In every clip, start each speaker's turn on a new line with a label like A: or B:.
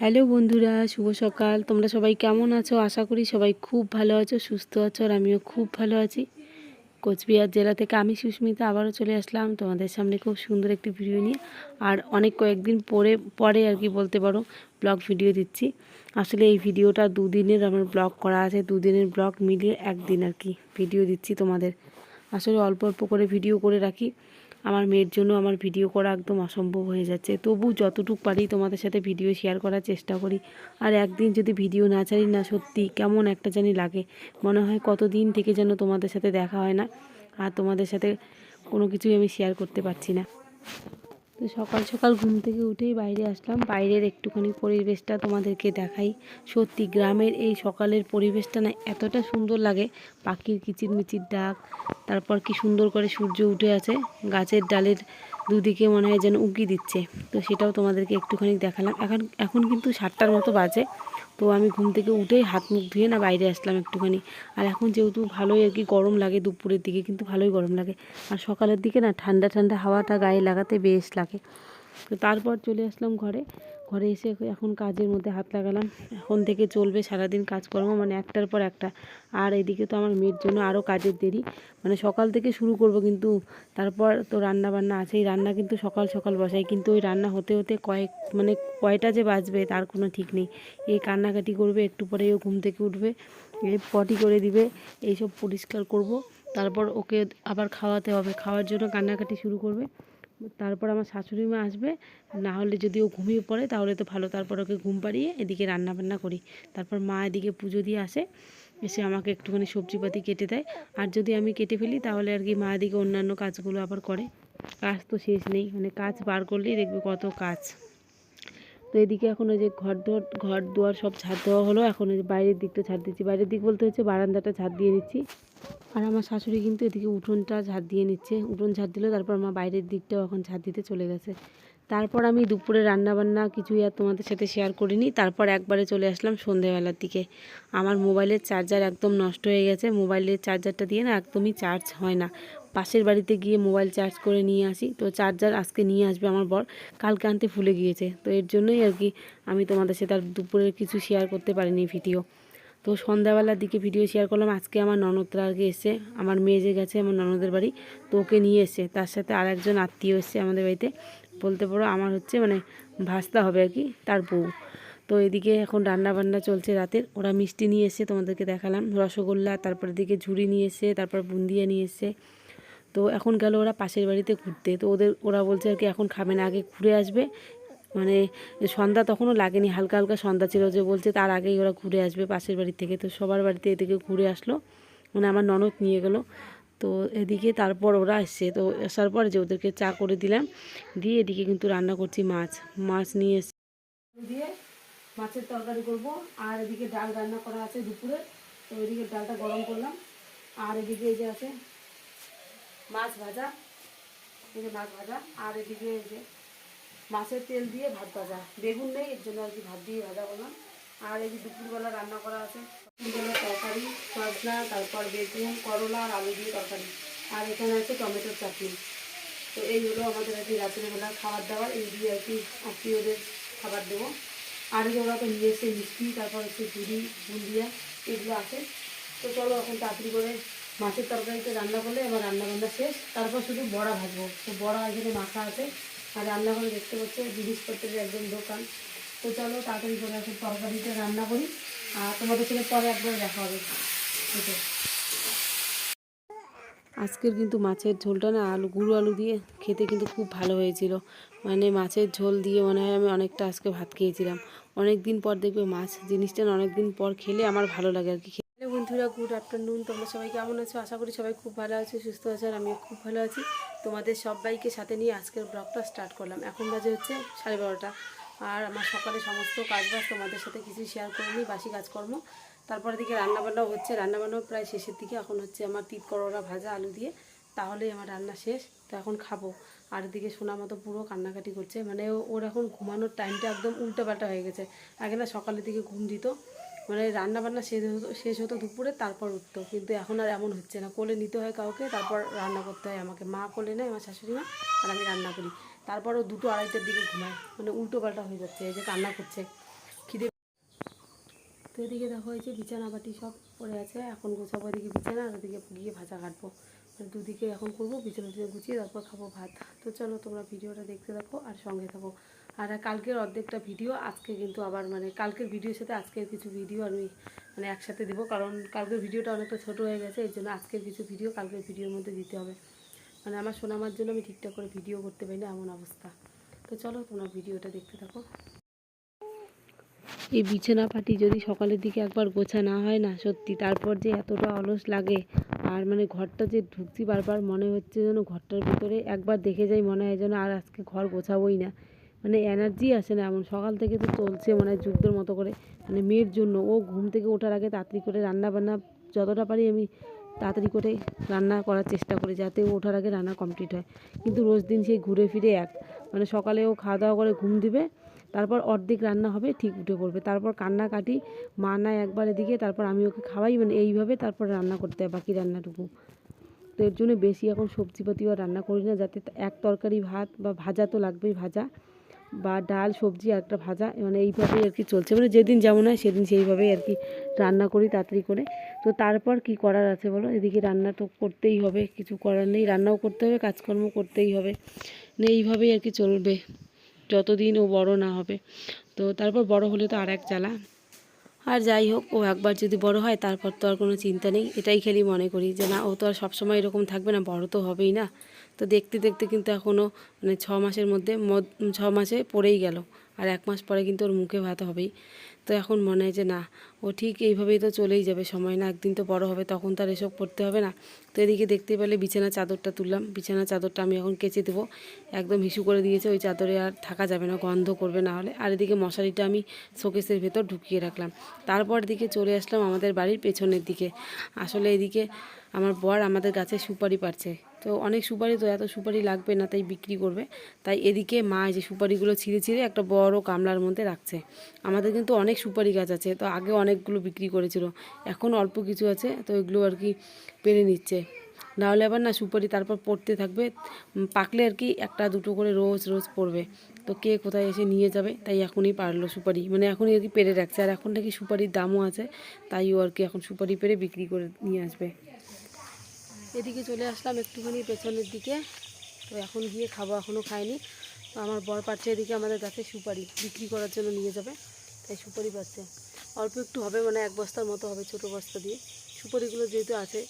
A: Hello বন্ধুরা, শুভ সকাল। তোমরা সবাই কেমন আছো? আশা করি সবাই খুব ভালো আছো, সুস্থ আছো, আর আমিও খুব ভালো আছি। কোচবিহার জেলা থেকে আমি সুস্মিতা আবারও চলে আসলাম তোমাদের সামনে খুব সুন্দর একটি ভিডিও নিয়ে। আর অনেক কয়েকদিন পরে পরে আর কি বলতে পারো ব্লগ ভিডিও দিচ্ছি। আসলে এই ভিডিওটা দুদিনের আমার ব্লগ করা আছে, দুদিনের ব্লগ মিলিয়ে একদিন আর কি ভিডিও দিচ্ছি তোমাদের। আসলে অল্প অল্প করে ভিডিও করে রাখি। আমার মেয়ের জন্য আমার ভিডিও করা একদম অসম্ভব হয়ে যাচ্ছে। তবু যতটুকু পারি তোমাদের সাথে ভিডিও শেয়ার করার চেষ্টা করি। আর একদিন যদি ভিডিও না ছাড়ি না সত্যি কেমন একটা জানি লাগে। মনে হয় কতদিন থেকে যেন তোমাদের সাথে দেখা হয় না। আর তোমাদের সাথে কোনো কিছুই আমি শেয়ার করতে পারছি না। তো সকাল সকাল ঘুম থেকে উঠেই বাইরে আসলাম। বাইরের একটুখানি পরিবেশটা তোমাদেরকে দেখাই। সত্যি গ্রামের এই সকালের পরিবেশটা না এতটা সুন্দর লাগে। পাখির কিচির মিচির ডাক, তারপর কি সুন্দর করে সূর্য উঠে আছে। গাছের ডালের দুদিকে মনে হয় যেন উঁকি দিচ্ছে। তো সেটাও তোমাদেরকে একটুখানি দেখালাম। এখন এখন কিন্তু সাতটার মতো বাজে। তো আমি ঘুম থেকে উঠেই হাত মুখ ধুয়ে না বাইরে আসলাম একটুখানি। আর এখন যেহেতু ভালোই আর কি গরম লাগে দুপুরের দিকে, কিন্তু ভালোই গরম লাগে। আর সকালের দিকে না ঠান্ডা ঠান্ডা হাওয়াটা গায়ে লাগাতে বেশ লাগে। তো তারপর চলে আসলাম ঘরে। ঘরে এসে এখন কাজের মধ্যে হাত লাগালাম। এখন থেকে চলবে সারাদিন কাজকর্ম মানে একটার পর একটা। আর এদিকে তো আমার মেয়ের জন্য আরও কাজের দেরি। মানে সকাল থেকে শুরু করব কিন্তু, তারপর তো রান্না বান্না আছেই রান্না কিন্তু সকাল সকাল বসাই, কিন্তু ওই রান্না হতে হতে কয়েক মানে কয়টা যে বাজবে তার কোনো ঠিক নেই। এই কান্নাকাটি করবে, একটু পরেই ও ঘুম থেকে উঠবে এই পটি করে দিবে, এইসব পরিষ্কার করব। তারপর ওকে আবার খাওয়াতে হবে। খাওয়ার জন্য কান্নাকাটি শুরু করবে। তারপর আমার শাশুড়ি মা আসবে, না হলে যদি ও ঘুমিয়ে পড়ে তাহলে তো ভালো, তারপর ওকে ঘুম পাড়িয়ে এদিকে রান্না বান্না করি। তারপর মা এদিকে পুজো দিয়ে আসে, এসে আমাকে একটুখানি সবজিপাতি কেটে দেয়। আর যদি আমি কেটে ফেলি তাহলে আর কি মা এদিকে অন্যান্য কাজগুলো আবার করে। কাজ তো শেষ নেই মানে কাজ বার করলেই দেখবে কত কাজ। তো এদিকে এখন ওই যে ঘর দোর, ঘর দুয়ার সব ঝাড় দেওয়া হলো, এখন ওই যে বাইরের দিকটা ঝাড় দিচ্ছি। বাইরের দিক বলতে হচ্ছে বারান্দাটা ঝাড় দিয়ে নিচ্ছি আর আমার শাশুড়ি কিন্তু এদিকে উঠোনটা ঝাড় দিয়ে নিচ্ছে। উঠোন ঝাড় দিল, তারপর আমার বাইরের দিকটাও এখন ঝাড় দিতে চলে গেছে। তারপর আমি দুপুরে রান্নাবান্না কিছুই আর তোমাদের সাথে শেয়ার করিনি। তারপর একবারে চলে আসলাম সন্ধেবেলার দিকে। আমার মোবাইলের চার্জার একদম নষ্ট হয়ে গেছে। মোবাইলের চার্জারটা দিয়ে না একদমই চার্জ হয় না। পাশের বাড়িতে গিয়ে মোবাইল চার্জ করে নিয়ে আসি। তো চার্জার আজকে নিয়ে আসবে আমার বর। কালকে আনতে ভুলে গিয়েছে। তো এর জন্যই আর কি আমি তোমাদের সাথে আর দুপুরের কিছু শেয়ার করতে পারিনি ভিডিও তো সন্ধ্যাবেলার দিকে ভিডিও শেয়ার করলাম। আজকে আমার ননদরা আর কি এসে, আমার মেয়ে যে গেছে, আমার ননদের বাড়ি, তো ওকে নিয়ে এসে, তার সাথে আর একজন আত্মীয় এসছে আমাদের বাড়িতে। বলতে পারো আমার হচ্ছে মানে ভাস্তা হবে আর কি, তার বউ। তো এদিকে এখন রান্না বান্না চলছে রাতের। ওরা মিষ্টি নিয়ে এসে তোমাদেরকে দেখালাম। রসগোল্লা, তারপর এদিকে ঝুড়ি নিয়ে এসে, তারপর বুন্দিয়া নিয়ে এসে। তো এখন গেল ওরা পাশের বাড়িতে ঘুরতে। তো ওদের, ওরা বলছে আর কি, এখন খাবে না, আগে ঘুরে আসবে। মানে সন্ধ্যা তখনও লাগেনি, হালকা হালকা সন্ধ্যা ছিল যে বলছে তার আগেই ওরা ঘুরে আসবে পাশের বাড়ি থেকে। তো সবার বাড়িতে এদিকে ঘুরে আসলো মানে আমার ননদ নিয়ে গেলো। তো এদিকে তারপর ওরা এসছে, তো আসার পর যে ওদেরকে চা করে দিলাম, দিয়ে এদিকে কিন্তু রান্না করছি মাছ। মাছ নিয়ে এসে দিয়ে মাছের তরকারি করব। আর এদিকে ডাল রান্না করা আছে দুপুরে, তো এদিকে ডালটা গরম করলাম। আর এদিকে এই যে আছে মাছ ভাজা যে মাছ ভাজা। আর এদিকে এই যে মাছের তেল দিয়ে ভাত ভাজা। বেগুন নেই, এর জন্য আর কি ভাত দিয়ে ভাজা করলাম আর এই যে দুপুরবেলা রান্না করা আছে দুপুরবেলা তরকারি, সজনা, তারপর বেগুন, করলা আর আলু দিয়ে তরকারি। আর এখানে আছে টমেটোর চাটনি। তো এই হলো আমাদের আর কি রাত্রেবেলা খাবার দাবার, এই দিয়ে আর কি আত্মীয়দের খাবার দেবো। আর ওরা তো নিয়ে এসে মিষ্টি, তারপর হচ্ছে ঝুড়ি, বুন্দিয়া, এগুলো আছে। তো চলো এখন তাড়াতাড়ি করে মাছের তরকারিতে রান্না করলে আমার রান্না বান্না শেষ। তারপর শুধু বড়া ভাজবো। তো বড়া এখানে মাখা আছে। আর রান্নাঘরে দেখতে পাচ্ছে জিনিসপত্রের একদম দোকান। তো চলো তাড়াতাড়ি করে এখন তরকারিতে রান্না করি। আর তোমাদের সাথে পরে একবার দেখা হবে। আজকের কিন্তু মাছের ঝোলটা না আলু, গুঁড়ো আলু দিয়ে খেতে কিন্তু খুব ভালো হয়েছিল। মানে মাছের ঝোল দিয়ে মনে হয় আমি অনেকটা আজকে ভাত খেয়েছিলাম। অনেক দিন পর দেখবে মাছ, জিনিসটা অনেক দিন পর খেলে আমার ভালো লাগে আর কি। বন্ধুরা গুড আফটারনুন তোমরা সবাই কেমন আছো? আশা করি সবাই খুব ভালো আছো, সুস্থ আছো, আর আমিও খুব ভালো আছি। তোমাদের সবাইকে সাথে নিয়ে আজকের ব্লগটা স্টার্ট করলাম। এখন বাজে হচ্ছে সাড়ে বারোটা। আর আমার সকালে সমস্ত কাজবাজ তোমাদের সাথে কিছু শেয়ার করিনি বাসি কাজকর্ম। তারপরে দিকে রান্নাবান্নাও হচ্ছে। রান্নাবান্নাও প্রায় শেষের দিকে। এখন হচ্ছে আমার তিত করোড়া ভাজা, আলু দিয়ে। তাহলেই আমার রান্না শেষ। তো এখন খাব। আর এদিকে সোনা মতো পুরো কান্নাকাটি করছে। মানে ওর এখন ঘুমানোর টাইমটা একদম উল্টোপাল্টা হয়ে গেছে। আগে না সকালের দিকে ঘুম দিত। মানে রান্না বান্না শেষ হতো শেষ হতো দুপুরে, তারপর উঠতো। কিন্তু এখন আর এমন হচ্ছে না। কোলে নিতে হয় কাউকে, তারপর রান্না করতে হয় আমাকে। মা কোলে নেয়, আমার শাশুড়ি মা, আর আমি রান্না করি। তারপরও দুটো আড়াইটার দিকে ঘুমায়। মানে উল্টো পাল্টা হয়ে যাচ্ছে, এই যে কান্না করছে। খিদে তো এদিকে দেখো, এই যে বিছানা বাটি সব পড়ে আছে। এখন গোছাবো এদিকে বিছানা, আর ওদিকে গিয়ে ভাজা কাটবো। মানে দুদিকে এখন করব, বিছানা টিছানা গুছিয়ে, তারপর খাব ভাত। তো চলো তোমরা ভিডিওটা দেখতে থাকো, আর সঙ্গে থাকো। আর কালকের অর্ধেকটা ভিডিও আজকে কিন্তু আবার মানে কালকের ভিডিওর সাথে আজকের কিছু ভিডিও আমি মানে একসাথে দেবো। কারণ কালকের ভিডিওটা অনেকটা ছোট হয়ে গেছে, এই জন্য আজকের কিছু ভিডিও কালকের ভিডিওর মধ্যে দিতে হবে। মানে আমার শোনামার জন্য আমি ঠিকঠাক করে ভিডিও করতে পারি না, এমন অবস্থা। তো চলো তোমরা ভিডিওটা দেখতে থাকো। এই বিছানা পাটি যদি সকালের দিকে একবার গোছা না হয় না, সত্যি তারপর যে এতটা অলস লাগে। আর মানে ঘরটা যে ঢুকছি বারবার মনে হচ্ছে যেন ঘরটার ভিতরে একবার দেখে যাই, মনে হয় যেন আর আজকে ঘর গোছাবোই না। মানে এনার্জি আসে না এমন। সকাল থেকে তো চলছে মানে যুদ্ধের মতো করে। মানে মেয়ের জন্য। ও ঘুম থেকে ওঠার আগে তাড়াতাড়ি করে রান্না বান্না যতটা পারি আমি তাড়াতাড়ি করে রান্না করার চেষ্টা করি যাতে ওঠার আগে রান্না কমপ্লিট হয়। কিন্তু রোজ দিন সেই ঘুরে ফিরে এক। মানে সকালে ও খাওয়া দাওয়া করে ঘুম দিবে, তারপর অর্ধেক রান্না হবে, ঠিক উঠে পড়বে। তারপর কান্না কাটি মা না একবার এদিকে, তারপর আমি ওকে খাওয়াই। মানে এইভাবে তারপর রান্না করতে হয় বাকি রান্নাটুকু। তো এর জন্য বেশি এখন সবজিপাতিও রান্না করি না। যাতে এক তরকারি ভাত বা ভাজা তো লাগবেই ভাজা। বা ডাল, সবজি আর একটা ভাজা মানে এইভাবেই আর কি চলছে। মানে যেদিন যেমন হয় সেদিন সেইভাবেই আর কি রান্না করি তাড়াতাড়ি করে। তো তারপর কি করার আছে বলো? এদিকে রান্না তো করতেই হবে, কিছু করার নেই। রান্নাও করতে হবে কাজকর্ম করতেই হবে। মানে এইভাবেই আর কি চলবে, যতদিন ও বড় না হবে। তো তারপর বড় হলে তো আর এক জ্বালা। আর যাই হোক, ও একবার যদি বড় হয়, তারপর তো আর কোনো চিন্তা নেই। এটাই খালি মনে করি যে না, ও তো আর সবসময় এরকম থাকবে না, বড় তো হবেই না। তো দেখতে দেখতে কিন্তু এখনও মানে ছ মাসের মধ্যে মদ- ছ মাসে পড়েই গেল। আর এক মাস পরে কিন্তু ওর মুখে ভাত হবেই। তো এখন মনে হয় যে না, ও ঠিক এইভাবেই তো চলেই যাবে। সময় না, একদিন তো বড় হবে, তখন তার এসব করতে হবে না। তো এদিকে দেখতে পেলে বিছানা চাদরটা তুললাম। বিছানা চাদরটা আমি এখন কেচে দেবো। একদম হিসু করে দিয়েছে, ওই চাদরে আর থাকা যাবে না, গন্ধ করবে না হলে। আর এদিকে মশারিটা আমি শোকেসের ভেতর ঢুকিয়ে রাখলাম। তারপর দিকে চলে আসলাম আমাদের বাড়ির পেছনের দিকে। আসলে এদিকে আমার বর আমাদের গাছে সুপারি পারছে তো অনেক সুপারি তো এত সুপারি লাগবে না, তাই বিক্রি করবে। তাই এদিকে মা যে সুপারিগুলো ছিঁড়ে ছিঁড়ে একটা বড় গামলার মধ্যে রাখছে। আমাদের কিন্তু অনেক সুপারি গাছ আছে, তো আগে অনেকগুলো বিক্রি করেছিল, এখন অল্প কিছু আছে, তো এগুলো আর কি পেরে নিচ্ছে। নাহলে আবার না সুপারি তারপর পড়তে থাকবে পাকলে আর কি একটা দুটো করে রোজ রোজ পড়বে। তো কে কোথায় এসে নিয়ে যাবে, তাই এখনই পারল সুপারি মানে এখনই আর কি পেরে রাখছে। আর এখন নাকি সুপারির দামও আছে, তাই ও আর কি এখন সুপারি পেরে বিক্রি করে নিয়ে আসবে। এদিকে চলে আসলাম একটুখানি পেছনের দিকে। তো এখন গিয়ে খাব এখনও খাইনি। তো আমার বর পাচ্ছে এদিকে আমাদের গাছে সুপারি বিক্রি করার জন্য নিয়ে যাবে। তাই সুপারি পাচ্ছে। অল্প একটু হবে মানে এক বস্তার মতো হবে ছোটো বস্তা দিয়ে। সুপারিগুলো যেহেতু আছে,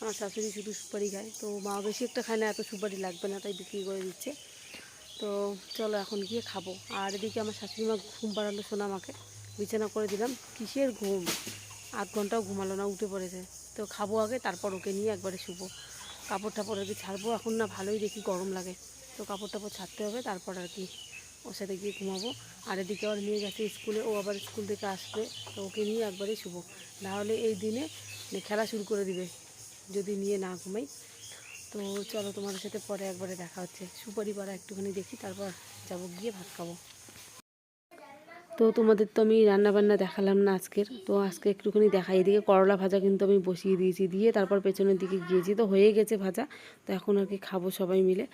A: আমার শাশুড়ি শুধু সুপারি খায়। তো মা বেশি একটা খায় না, এত সুপারি লাগবে না, তাই বিক্রি করে দিচ্ছে। তো চলো এখন গিয়ে খাব। আর এদিকে আমার শাশুড়ি মা ঘুম পাড়ালো সোনা আমাকে বিছানা করে দিলাম। কিসের ঘুম? আধ ঘন্টাও ঘুমালো না, উঠে পড়েছে। তো খাব আগে, তারপর ওকে নিয়ে একবারে শুবো। কাপড় টাপড় আর কি ছাড়বো, এখন না ভালোই দেখি গরম লাগে। তো কাপড় টাপড় ছাড়তে হবে, তারপর আর কি ওর সাথে গিয়ে ঘুমাবো। আর এদিকে আবার নিয়ে গেছে স্কুলে, ও আবার স্কুল থেকে আসবে, তো ওকে নিয়ে একবারে শুবো। নাহলে এই দিনে মানে খেলা শুরু করে দিবে, যদি নিয়ে না ঘুমাই। তো চলো তোমাদের সাথে পরে একবারে দেখা হচ্ছে। সুপারি পাড়া একটুখানি দেখি, তারপর যাব গিয়ে ভাত খাব। তো তোমাদের তো আমি রান্না বান্না দেখালাম না আজকের। তো আজকে একটুখানি দেখাই। এদিকে করলা ভাজা কিন্তু আমি বসিয়ে দিয়েছি। দিয়ে তারপর পেছনের দিকে গিয়েছি। তো হয়ে গেছে ভাজা। তো এখন আর কি খাব সবাই মিলে।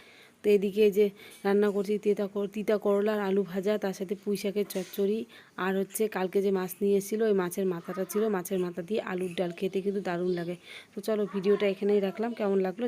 A: তো এদিকে যে রান্না করছি তিতা তিতা করলা আর আলু ভাজা, তার সাথে পুঁই শাকের চচ্চড়ি আর হচ্ছে কালকে যে মাছ নিয়ে এসেছিল, ওই মাছের মাথাটা ছিল। মাছের মাথা দিয়ে আলুর ডাল খেতে কিন্তু দারুণ লাগে। তো চলো ভিডিওটা এখানেই রাখলাম। কেমন লাগল